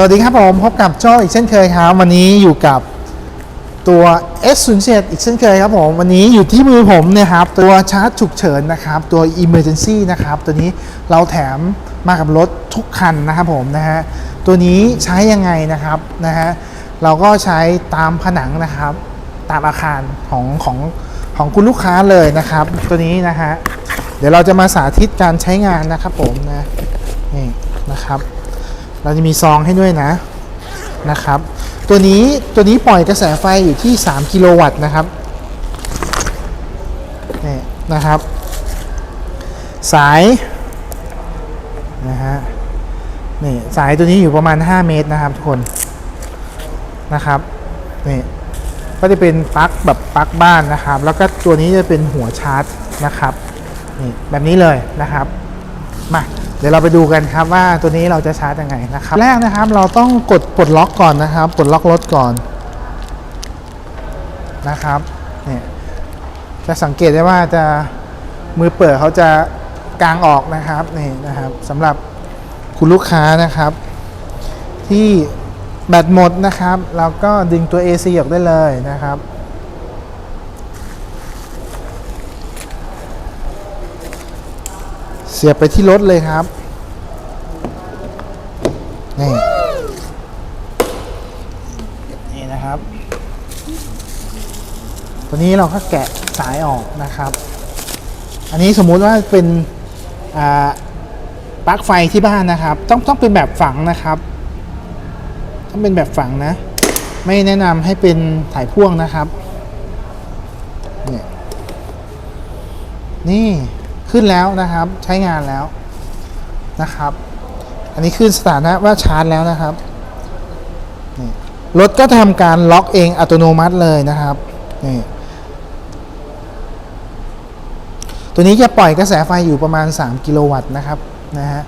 สวัสดีครับผมพบกับโจ้อีกเช่นเคยครับ วันนี้อยู่กับตัว S07 อีกเช่นเคยครับผมวันนี้อยู่ที่มือผมนี่ยครับ ตัวชาร์จฉุกเฉินนะครับ ตัว Emergency นะครับ ตัวนี้เราแถมมากับรถทุกคันนะครับผมนะฮะตัวนี้ใช้ยังไงนะครับนะฮะเราก็ใช้ตามผนังนะครับ ตามอาคารของของของคุณลูกค้าเลยนะครับ ตัวนี้นะฮะเดี๋ยวเราจะมาสาธิตการใช้งานนะครับผมนะนี่นะครับ เราจะมีซองให้ด้วยนะนะครับ ตัวนี้ตัวนี้ปล่อยกระแสไฟอยู่ที่ 3 กิโลวัตต์นะครับนี่นะครับ สายนะฮะนี่สายตัวนี้อยู่ประมาณ 5 เมตรนะครับทุกคนนะครับนี่ก็จะเป็นปลั๊กแบบปลั๊กบ้านนะครับ แล้วก็ตัวนี้จะเป็นหัวชาร์จนะครับนี่แบบนี้เลยนะครับ มา เดี๋ยวเราไปดูกันครับว่าตัวนี้เราจะชาร์จยังไงนะครับ แรกนะครับเราต้องกดปลดล็อกก่อนนะครับปลดล็อกรถก่อนนะครับเนี่ยจะสังเกตได้ว่าจะมือเปิดเขาจะกางออกนะครับนี่นะครับสำหรับคุณลูกค้านะครับ ที่แบตหมดนะครับ เราก็ดึงตัว AC ออกได้เลยนะครับ เสียบไปที่รถเลยครับ นี่ นี่นะครับ ตัวนี้เราก็แกะสายออกนะครับ อันนี้สมมุติว่าเป็นปลั๊กไฟที่บ้านนะครับ ต้องต้องเป็นแบบฝังนะครับ ต้องเป็นแบบฝังนะ ไม่แนะนำให้เป็นสายพ่วงนะครับ นี่นี่ ขึ้นแล้วนะครับ ใช้งานแล้วนะครับ อันนี้ขึ้นสถานะว่าชาร์จแล้วนะครับรถก็ทำการล็อกเองอัตโนมัติเลยนะครับนี่ตัวนี้จะปล่อยกระแสไฟอยู่ประมาณ 3 กิโลวัตต์นะครับนะฮะ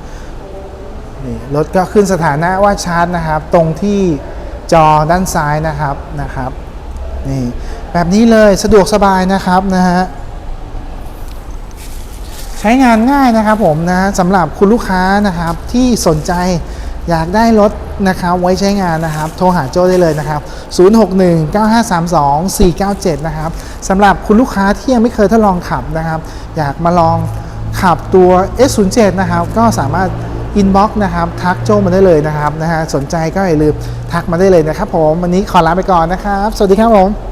นี่รถก็ขึ้นสถานะว่าชาร์จนะครับ ตรงที่จอด้านซ้ายนะครับนะครับนี่แบบนี้เลยสะดวกสบายนะครับนะฮะ ใช้งานง่ายนะครับผมนะสำหรับคุณลูกค้านะครับที่สนใจอยากได้รถนะครับไว้ใช้งานนะครับ โทรหาโจได้เลยนะครับ 0619532497 นะครับสำหรับคุณลูกค้าที่ยังไม่เคยทดลองขับนะครับ อยากมาลองขับตัว S07 นะครับ ก็สามารถอินบ็อกนะครับ ทักโจมาได้เลยนะครับนะฮะสนใจก็อย่าลืมทักมาได้เลยนะครับผม วันนี้ขอลาไปก่อนนะครับ สวัสดีครับผม